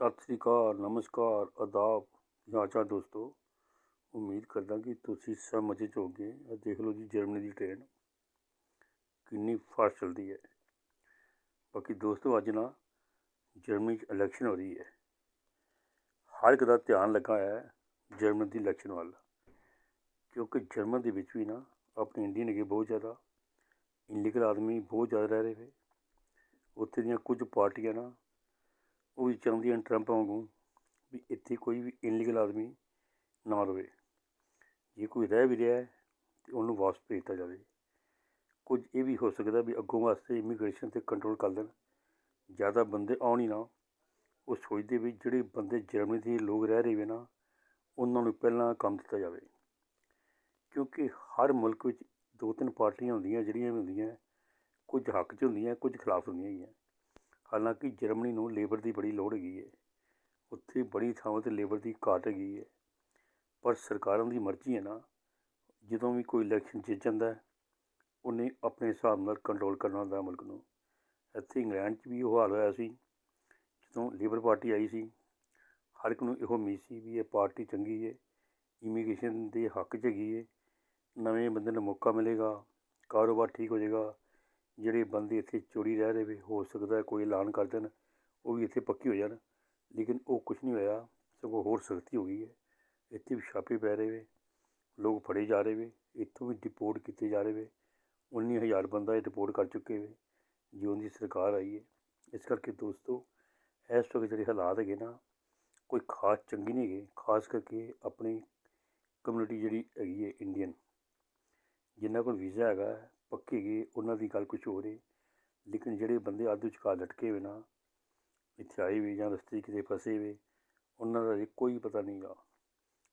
ਸਤਿ ਸ੍ਰੀ ਅਕਾਲ ਨਮਸਕਾਰ ਆਦਾਬ ਜਾਂਚਾ ਦੋਸਤੋ ਉਮੀਦ ਕਰਦਾ ਕਿ ਤੁਸੀਂ ਸਭ ਮਜ਼ੇ 'ਚ ਹੋਗੇ ਆ ਦੇਖ ਲਓ ਜੀ ਜਰਮਨੀ ਦੀ ਟ੍ਰੇਨ ਕਿੰਨੀ ਫਾਸਟ ਚੱਲਦੀ ਹੈ ਬਾਕੀ ਦੋਸਤੋ ਅੱਜ ਨਾ ਜਰਮਨੀ 'ਚ ਇਲੈਕਸ਼ਨ ਹੋ ਰਹੀ ਹੈ ਹਰ ਇੱਕ ਦਾ ਧਿਆਨ ਲੱਗਾ ਹੈ ਜਰਮਨ ਦੀ ਇਲੈਕਸ਼ਨ ਵੱਲ ਕਿਉਂਕਿ ਜਰਮਨ ਦੇ ਵਿੱਚ ਵੀ ਨਾ ਆਪਣੇ ਇੰਡੀਅਨ ਹੈਗੇ ਬਹੁਤ ਜ਼ਿਆਦਾ ਇਲੀਗਲ ਆਦਮੀ ਬਹੁਤ ਜ਼ਿਆਦਾ ਰਹਿ ਰਹੇ ਨੇ ਉੱਥੇ ਦੀਆਂ ਕੁਝ ਪਾਰਟੀਆਂ ਨਾ ਉਹ ਵੀ ਚਾਹੁੰਦੀਆਂ ਟਰੰਪ ਵਾਂਗੂ ਵੀ ਇੱਥੇ ਕੋਈ ਵੀ ਇਨਲੀਗਲ ਆਦਮੀ ਨਾ ਰਹੇ ਜੇ ਕੋਈ ਰਹਿ ਵੀ ਰਿਹਾ ਤੇ ਉਹਨੂੰ ਵਾਪਸ ਭੇਜ ਦਿੱਤਾ ਜਾਵੇ। ਕੁਝ ਇਹ ਵੀ ਹੋ ਸਕਦਾ ਵੀ ਅੱਗੋਂ ਵਾਸਤੇ ਇਮੀਗ੍ਰੇਸ਼ਨ ਤੇ ਕੰਟਰੋਲ ਕਰ ਲੈਣ। ਜ਼ਿਆਦਾ ਬੰਦੇ ਆਉਣ ਹੀ ਨਾ। ਉਹ ਸੋਚਦੇ ਵੀ ਜਿਹੜੇ ਬੰਦੇ ਜਰਮਨੀ ਦੇ ਲੋਕ ਰਹਿ ਰਹੇ ਵੇ ਨਾ, ਉਹਨਾਂ ਨੂੰ ਪਹਿਲਾਂ ਕੰਮ ਦਿੱਤਾ ਜਾਵੇ। ਕਿਉਂਕਿ ਹਰ ਮੁਲਕ ਵਿੱਚ ਦੋ ਤਿੰਨ ਪਾਰਟੀਆਂ ਹੁੰਦੀਆਂ, ਜਿਹੜੀਆਂ ਵੀ ਹੁੰਦੀਆਂ, ਕੁਝ ਹੱਕ 'ਚ ਹੁੰਦੀਆਂ, ਕੁਝ ਖਿਲਾਫ ਹੁੰਦੀਆਂ ਹੈਗੀਆਂ ਹਾਲਾਂਕਿ ਜਰਮਨੀ ਨੂੰ ਲੇਬਰ ਦੀ ਬੜੀ ਲੋੜ ਹੈਗੀ ਹੈ। ਉੱਥੇ ਬੜੀ ਥਾਵਾਂ 'ਤੇ ਲੇਬਰ ਦੀ ਘਾਟ ਹੈਗੀ ਹੈ। ਪਰ ਸਰਕਾਰਾਂ ਦੀ ਮਰਜ਼ੀ ਹੈ ਨਾ, ਜਦੋਂ ਵੀ ਕੋਈ ਇਲੈਕਸ਼ਨ ਜਿੱਤ ਜਾਂਦਾ ਉਹਨੇ ਆਪਣੇ ਹਿਸਾਬ ਨਾਲ ਕੰਟਰੋਲ ਕਰਨਾ ਹੁੰਦਾ ਮੁਲਕ ਨੂੰ। ਇੱਥੇ ਇੰਗਲੈਂਡ 'ਚ ਵੀ ਉਹ ਹਾਲ ਹੋਇਆ ਸੀ, ਜਦੋਂ ਲੇਬਰ ਪਾਰਟੀ ਆਈ ਸੀ, ਹਰ ਇੱਕ ਨੂੰ ਇਹੋ ਉਮੀਦ ਸੀ ਵੀ ਇਹ ਪਾਰਟੀ ਚੰਗੀ ਹੈ ਇਮੀਗ੍ਰੇਸ਼ਨ ਦੇ ਹੱਕ 'ਚ ਹੈਗੀ ਹੈ, ਨਵੇਂ ਬੰਦੇ ਨੂੰ ਮੌਕਾ ਮਿਲੇਗਾ, ਕਾਰੋਬਾਰ ਠੀਕ ਹੋ ਜਾਏਗਾ ਜਿਹੜੇ ਬੰਦੇ ਇੱਥੇ ਚੋਰੀ ਰਹਿ ਰਹੇ ਵੀ, ਹੋ ਸਕਦਾ ਕੋਈ ਐਲਾਨ ਕਰ ਦੇਣ, ਉਹ ਵੀ ਇੱਥੇ ਪੱਕੀ ਹੋ ਜਾਣ। ਲੇਕਿਨ ਉਹ ਕੁਝ ਨਹੀਂ ਹੋਇਆ, ਸਗੋਂ ਹੋਰ ਸਖਤੀ ਹੋ ਗਈ ਹੈ। ਇੱਥੇ ਵੀ ਛਾਪੇ ਪੈ ਰਹੇ ਵੇ, ਲੋਕ ਫੜੇ ਜਾ ਰਹੇ ਵੇ, ਇੱਥੋਂ ਵੀ ਡਿਪੋਰਟ ਕੀਤੇ ਜਾ ਰਹੇ ਵੇ। 19000 ਬੰਦਾ ਇਹ ਡਿਪੋਰਟ ਕਰ ਚੁੱਕੇ ਵੇ, ਜਿਉਂ ਦੀ ਸਰਕਾਰ ਆਈ ਹੈ। ਇਸ ਕਰਕੇ ਦੋਸਤੋ, ਇਸ ਵਕਤ ਜਿਹੜੇ ਹਾਲਾਤ ਹੈਗੇ ਨਾ, ਕੋਈ ਖਾਸ ਚੰਗੀ ਨਹੀਂ ਹੈਗੇ, ਖਾਸ ਕਰਕੇ ਆਪਣੀ ਕਮਿਊਨਿਟੀ ਜਿਹੜੀ ਹੈਗੀ ਹੈ ਇੰਡੀਅਨ ਜਿਨ੍ਹਾਂ ਕੋਲ ਵੀਜ਼ਾ ਹੈਗਾ ਪੱਕੇ ਗਏ, ਉਹਨਾਂ ਦੀ ਗੱਲ ਕੁਝ ਹੋਰ ਹੈ ਲੇਕਿਨ ਜਿਹੜੇ ਬੰਦੇ ਆਦੂ ਵਿਚਕਾਰ ਲਟਕੇ ਹੋਏ ਨਾ, ਇੱਥੇ ਆਏ ਵੀ ਜਾਂ ਰਸਤੇ ਕਿਤੇ ਫਸੇ ਵੇ ਉਹਨਾਂ ਦਾ ਕੋਈ ਪਤਾ ਨਹੀਂ ਗਾ।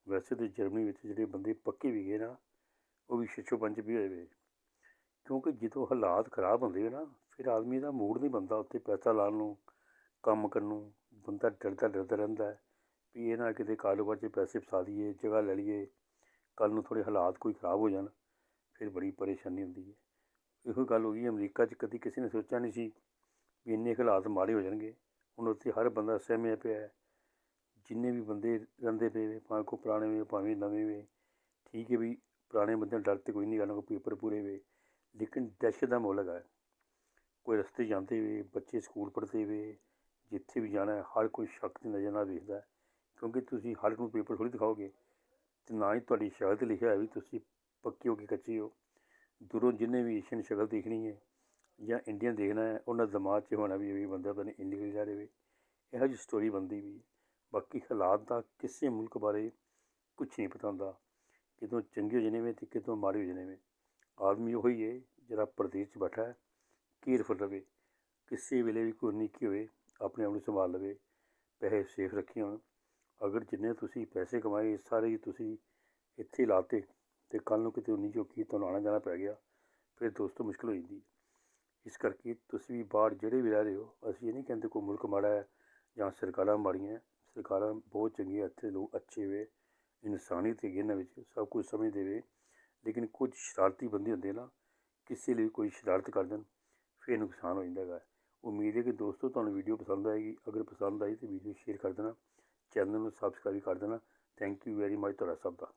ਵੈਸੇ ਤਾਂ ਜਰਮਨੀ ਵਿੱਚ ਜਿਹੜੇ ਬੰਦੇ ਪੱਕੇ ਵੀ ਗਏ ਨਾ, ਉਹ ਵੀ ਛਿੱਛੋ ਪੰਜ ਵੀ ਹੋਏ ਵੇ। ਕਿਉਂਕਿ ਜਦੋਂ ਹਾਲਾਤ ਖਰਾਬ ਹੁੰਦੇ ਨਾ, ਫਿਰ ਆਦਮੀ ਦਾ ਮੂਡ ਨਹੀਂ ਬੰਦਾ ਉੱਥੇ ਪੈਸਾ ਲਾਉਣ ਨੂੰ, ਕੰਮ ਕਰਨ ਨੂੰ। ਬੰਦਾ ਡਰਦਾ ਡਰਦਾ ਰਹਿੰਦਾ ਵੀ ਇਹ ਨਾ ਕਿਤੇ ਕਾਰੋਬਾਰ 'ਚ ਪੈਸੇ ਫਸਾ ਦਈਏ ਜਗ੍ਹਾ ਲੈ ਲਈਏ ਕੱਲ ਨੂੰ ਥੋੜੇ ਹਾਲਾਤ ਕੋਈ ਖਰਾਬ ਹੋ ਜਾਣ। ਫਿਰ ਬੜੀ ਪਰੇਸ਼ਾਨੀ ਹੁੰਦੀ ਹੈ। ਇਹੋ ਗੱਲ ਹੋ ਗਈ, ਅਮਰੀਕਾ 'ਚ ਕਦੀ ਕਿਸੇ ਨੇ ਸੋਚਿਆ ਨਹੀਂ ਸੀ ਵੀ ਇੰਨੇ ਹਾਲਾਤ ਮਾੜੇ ਹੋ ਜਾਣਗੇ। ਹੁਣ ਉੱਥੇ ਹਰ ਬੰਦਾ ਸਹਿਮਿਆ ਪਿਆ ਹੈ। ਜਿੰਨੇ ਵੀ ਬੰਦੇ ਰਹਿੰਦੇ ਪਏ ਵੇ ਭਾਵੇਂ ਕੋ ਪੁਰਾਣੇ ਵੇ ਭਾਵੇਂ ਨਵੇਂ ਵੇ ਠੀਕ ਹੈ ਵੀ ਪੁਰਾਣੇ ਬੰਦੇ ਡਰ ਤੇ ਕੋਈ ਨਹੀਂ ਗੱਲ ਕੋਈ ਪੇਪਰ ਪੂਰੇ ਵੇ ਲੇਕਿਨ ਦਹਿਸ਼ਤ ਦਾ ਮੁੱਲ ਹੈ ਕੋਈ ਰਸਤੇ ਜਾਂਦੇ ਵੇ ਬੱਚੇ ਸਕੂਲ ਪੜ੍ਹਦੇ ਵੇ ਜਿੱਥੇ ਵੀ ਜਾਣਾ ਹਰ ਕੋਈ ਸ਼ੱਕ ਦੀ ਨਜ਼ਰ ਨਾਲ ਵੇਖਦਾ ਕਿਉਂਕਿ ਤੁਸੀਂ ਹਰ ਨੂੰ ਪੇਪਰ ਥੋੜੀ ਦਿਖਾਓਗੇ ਤੇ ਨਾ ਹੀ ਤੁਹਾਡੀ ਸ਼ਕਲ ਲਿਖਿਆ ਹੈ ਵੀ ਤੁਸੀਂ ਪੱਕੀ ਹੋ ਕੇ ਕੱਚੀ ਹੋ ਦੂਰੋਂ ਜਿੰਨੇ ਵੀ ਏਸ਼ੀਅਨ ਸ਼ਕਲ ਦੇਖਣੀ ਹੈ ਜਾਂ ਇੰਡੀਅਨ ਦੇਖਣਾ ਹੈ, ਉਹਨਾਂ ਦਿਮਾਗ 'ਚ ਹੋਣਾ ਵੀ ਇਹ ਬੰਦਾ ਪਤਾ ਨਹੀਂ ਇੰਡੀਅਨ ਜਾ ਰਹੇ ਇਹੋ ਜਿਹੀ ਸਟੋਰੀ ਬੰਦੀ ਵੀ ਬਾਕੀ ਹਾਲਾਤ ਦਾ ਕਿਸੇ ਮੁਲਕ ਬਾਰੇ ਕੁਝ ਨਹੀਂ ਪਤਾ ਹੁੰਦਾ। ਕਿਦੋਂ ਚੰਗੇ ਹੋ ਜਨੇ ਵੇ ਤੇ ਕਿਤੋਂ ਮਾੜੇ ਹੋ ਜਨੇ ਵੇ। ਆਦਮੀ ਉਹੀ ਹੈ ਜਿਹੜਾ ਪ੍ਰਦੇਸ਼ 'ਚ ਬੈਠਾ ਹੈ ਕੇਅਰਫੁਲ ਰਵੇ। ਕਿਸੇ ਵੇਲੇ ਵੀ ਕੋਈ ਨਿੱਕੀ ਹੋਵੇ, ਆਪਣੇ ਆਪ ਨੂੰ ਸੰਭਾਲ ਲਵੇ, ਪੈਸੇ ਸੇਫ ਰੱਖੇ ਹੋਣ। ਅਗਰ ਜਿੰਨੇ ਤੁਸੀਂ ਪੈਸੇ ਕਮਾਏ, ਸਾਰੇ ਤੁਸੀਂ ਇੱਥੇ ਲਾਤੇ ਅਤੇ ਕੱਲ੍ਹ ਨੂੰ ਕਿਤੇ ਉਨੀ ਚੋਕੀ ਤੁਹਾਨੂੰ ਆਉਣਾ ਜਾਣਾ ਪੈ ਗਿਆ, ਫਿਰ ਦੋਸਤੋ ਮੁਸ਼ਕਿਲ ਹੋ ਜਾਂਦੀ ਇਸ ਕਰਕੇ ਤੁਸੀਂ ਵੀ ਬਾਹਰ ਜਿਹੜੇ ਵੀ ਰਹਿ ਰਹੇ ਹੋ, ਅਸੀਂ ਇਹ ਨਹੀਂ ਕਹਿੰਦੇ ਕੋਈ ਮੁਲਕ ਮਾੜਾ ਹੈ ਜਾਂ ਸਰਕਾਰਾਂ ਮਾੜੀਆਂ ਸਰਕਾਰਾਂ ਬਹੁਤ ਚੰਗੀਆਂ ਇੱਥੇ ਲੋਕ ਅੱਛੇ ਵੇ, ਇਨਸਾਨੀਅਤ ਹੈਗੀ ਇਹਨਾਂ ਵਿੱਚ, ਸਭ ਕੁਝ ਸਮਝਦੇ ਵੇ। ਲੇਕਿਨ ਕੁਝ ਸ਼ਰਾਰਤੀ ਬੰਦੇ ਹੁੰਦੇ ਨਾ, ਕਿਸੇ ਲਈ ਕੋਈ ਸ਼ਰਾਰਤ ਕਰ ਦੇਣ, ਫਿਰ ਨੁਕਸਾਨ ਹੋ ਜਾਂਦਾ ਹੈਗਾ। ਉਮੀਦ ਹੈ ਕਿ ਦੋਸਤੋ ਤੁਹਾਨੂੰ ਵੀਡੀਓ ਪਸੰਦ ਆਏਗੀ। ਅਗਰ ਪਸੰਦ ਆਈ ਤਾਂ ਵੀਡੀਓ ਸ਼ੇਅਰ ਕਰ ਦੇਣਾ, ਚੈਨਲ ਨੂੰ ਸਬਸਕ੍ਰਾਈਬ ਕਰ ਦੇਣਾ। ਥੈਂਕ ਯੂ ਵੈਰੀ ਮਚ ਤੁਹਾਡਾ ਸਭ ਦਾ।